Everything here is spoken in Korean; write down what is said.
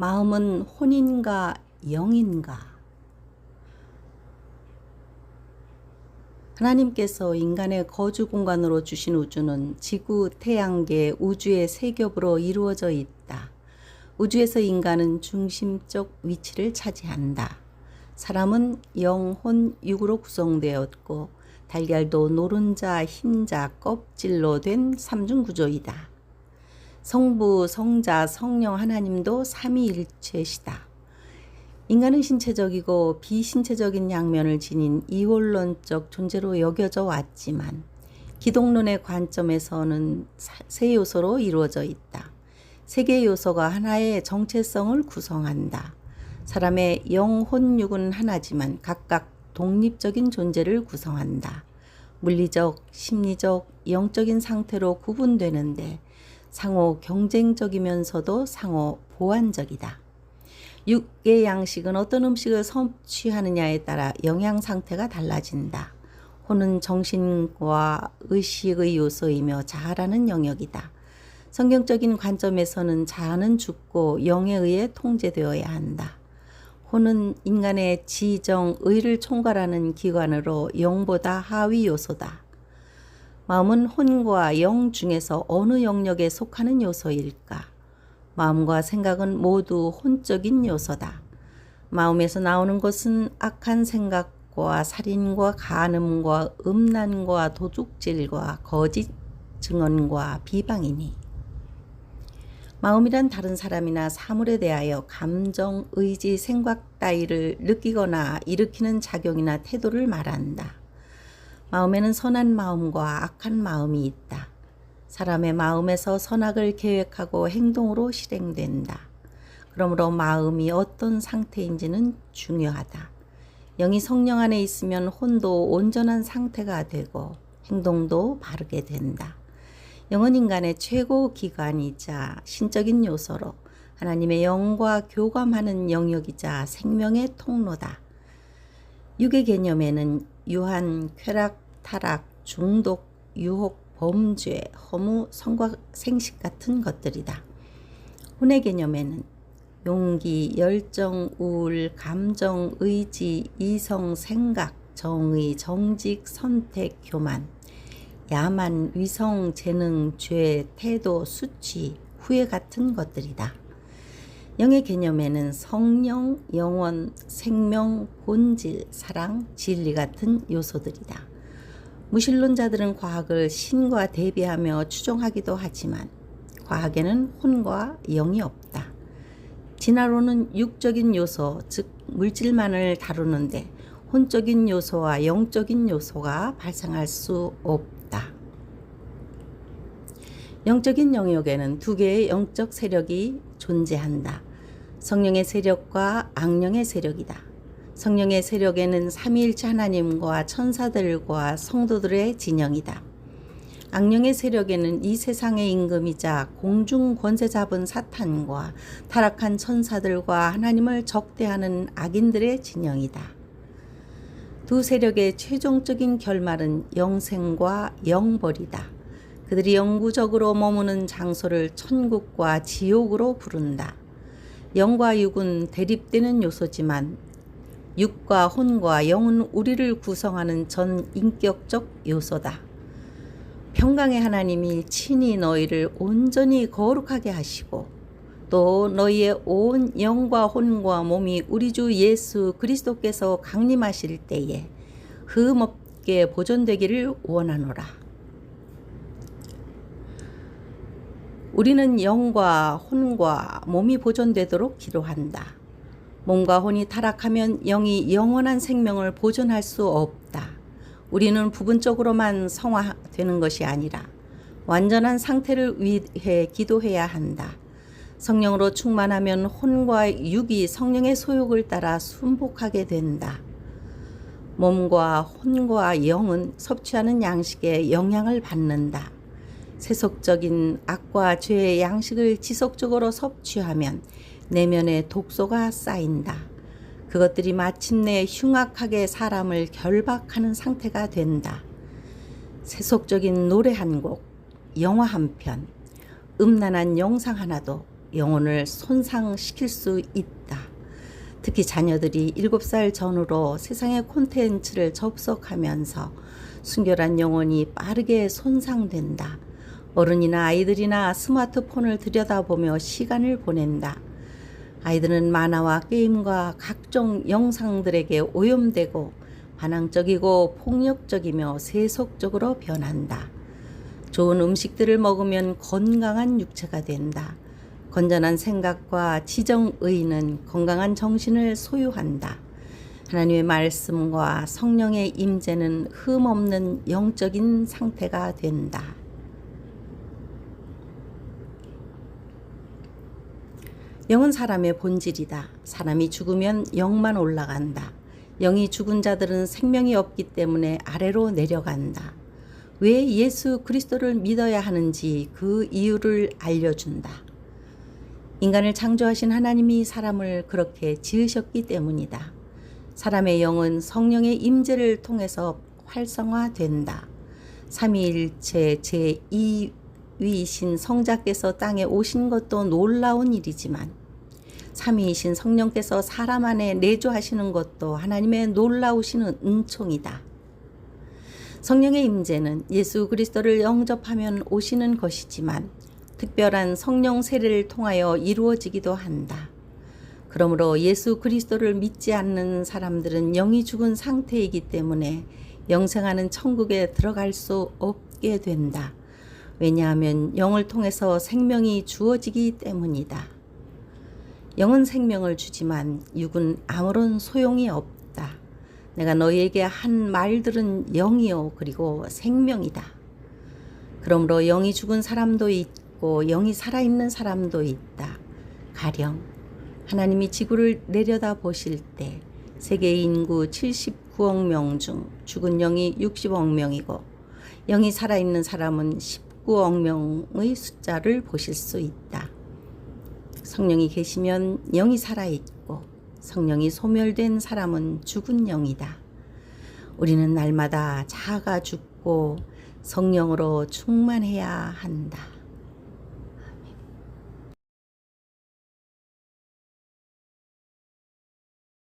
마음은 혼인가 영인가? 하나님께서 인간의 거주 공간으로 주신 우주는 지구, 태양계, 우주의 세 겹으로 이루어져 있다. 우주에서 인간은 중심적 위치를 차지한다. 사람은 영혼, 육으로 구성되었고 달걀도 노른자, 흰자, 껍질로 된 삼중 구조이다. 성부, 성자, 성령 하나님도 삼위일체시다. 인간은 신체적이고 비신체적인 양면을 지닌 이원론적 존재로 여겨져 왔지만 기독론의 관점에서는 세 요소로 이루어져 있다. 세 개의 요소가 하나의 정체성을 구성한다. 사람의 영혼육은 하나지만 각각 독립적인 존재를 구성한다. 물리적, 심리적, 영적인 상태로 구분되는데 상호 경쟁적이면서도 상호 보완적이다. 육의 양식은 어떤 음식을 섭취하느냐에 따라 영양 상태가 달라진다. 혼은 정신과 의식의 요소이며 자아라는 영역이다. 성경적인 관점에서는 자아는 죽고 영에 의해 통제되어야 한다. 혼은 인간의 지정, 의를 총괄하는 기관으로 영보다 하위 요소다. 마음은 혼과 영 중에서 어느 영역에 속하는 요소일까? 마음과 생각은 모두 혼적인 요소다. 마음에서 나오는 것은 악한 생각과 살인과 간음과 음란과 도둑질과 거짓 증언과 비방이니 마음이란 다른 사람이나 사물에 대하여 감정, 의지, 생각 따위를 느끼거나 일으키는 작용이나 태도를 말한다. 마음에는 선한 마음과 악한 마음이 있다. 사람의 마음에서 선악을 계획하고 행동으로 실행된다. 그러므로 마음이 어떤 상태인지는 중요하다. 영이 성령 안에 있으면 혼도 온전한 상태가 되고 행동도 바르게 된다. 영은 인간의 최고 기관이자 신적인 요소로 하나님의 영과 교감하는 영역이자 생명의 통로다. 육의 개념에는 유한, 쾌락, 타락, 중독, 유혹, 범죄, 허무, 성과 생식 같은 것들이다. 혼의 개념에는 용기, 열정, 우울, 감정, 의지, 이성, 생각, 정의, 정직, 선택, 교만, 야만, 위성, 재능, 죄, 태도, 수치, 후회 같은 것들이다. 영의 개념에는 성령, 영원, 생명, 본질, 사랑, 진리 같은 요소들이다. 무신론자들은 과학을 신과 대비하며 추종하기도 하지만 과학에는 혼과 영이 없다. 진화론은 육적인 요소, 즉 물질만을 다루는데 혼적인 요소와 영적인 요소가 발생할 수 없다. 영적인 영역에는 두 개의 영적 세력이 존재한다. 성령의 세력과 악령의 세력이다. 성령의 세력에는 삼위일체 하나님과 천사들과 성도들의 진영이다. 악령의 세력에는 이 세상의 임금이자 공중 권세 잡은 사탄과 타락한 천사들과 하나님을 적대하는 악인들의 진영이다. 두 세력의 최종적인 결말은 영생과 영벌이다. 그들이 영구적으로 머무는 장소를 천국과 지옥으로 부른다. 영과 육은 대립되는 요소지만 육과 혼과 영은 우리를 구성하는 전 인격적 요소다. 평강의 하나님이 친히 너희를 온전히 거룩하게 하시고 또 너희의 온 영과 혼과 몸이 우리 주 예수 그리스도께서 강림하실 때에 흠없게 보존되기를 원하노라. 우리는 영과 혼과 몸이 보존되도록 기도한다. 몸과 혼이 타락하면 영이 영원한 생명을 보존할 수 없다. 우리는 부분적으로만 성화되는 것이 아니라 완전한 상태를 위해 기도해야 한다. 성령으로 충만하면 혼과 육이 성령의 소욕을 따라 순복하게 된다. 몸과 혼과 영은 섭취하는 양식에 영향을 받는다. 세속적인 악과 죄의 양식을 지속적으로 섭취하면 내면에 독소가 쌓인다. 그것들이 마침내 흉악하게 사람을 결박하는 상태가 된다. 세속적인 노래 한 곡, 영화 한 편, 음란한 영상 하나도 영혼을 손상시킬 수 있다. 특히 자녀들이 7살 전후로 세상의 콘텐츠를 접속하면서 순결한 영혼이 빠르게 손상된다. 어른이나 아이들이나 스마트폰을 들여다보며 시간을 보낸다. 아이들은 만화와 게임과 각종 영상들에게 오염되고 반항적이고 폭력적이며 세속적으로 변한다. 좋은 음식들을 먹으면 건강한 육체가 된다. 건전한 생각과 지정의는 건강한 정신을 소유한다. 하나님의 말씀과 성령의 임재는 흠없는 영적인 상태가 된다. 영은 사람의 본질이다. 사람이 죽으면 영만 올라간다. 영이 죽은 자들은 생명이 없기 때문에 아래로 내려간다. 왜 예수 그리스도를 믿어야 하는지 그 이유를 알려준다. 인간을 창조하신 하나님이 사람을 그렇게 지으셨기 때문이다. 사람의 영은 성령의 임재를 통해서 활성화된다. 삼위일체 제2위이신 성자께서 땅에 오신 것도 놀라운 일이지만 삼위이신 성령께서 사람 안에 내주하시는 것도 하나님의 놀라우신 은총이다. 성령의 임재는 예수 그리스도를 영접하면 오시는 것이지만 특별한 성령 세례를 통하여 이루어지기도 한다. 그러므로 예수 그리스도를 믿지 않는 사람들은 영이 죽은 상태이기 때문에 영생하는 천국에 들어갈 수 없게 된다. 왜냐하면 영을 통해서 생명이 주어지기 때문이다. 영은 생명을 주지만 육은 아무런 소용이 없다. 내가 너희에게 한 말들은 영이요 그리고 생명이다. 그러므로 영이 죽은 사람도 있고 영이 살아있는 사람도 있다. 가령 하나님이 지구를 내려다 보실 때 세계 인구 79억 명 중 죽은 영이 60억 명이고 영이 살아있는 사람은 19억 명의 숫자를 보실 수 있다. 성령이 계시면 영이 살아있고 성령이 소멸된 사람은 죽은 영이다. 우리는 날마다 자아가 죽고 성령으로 충만해야 한다.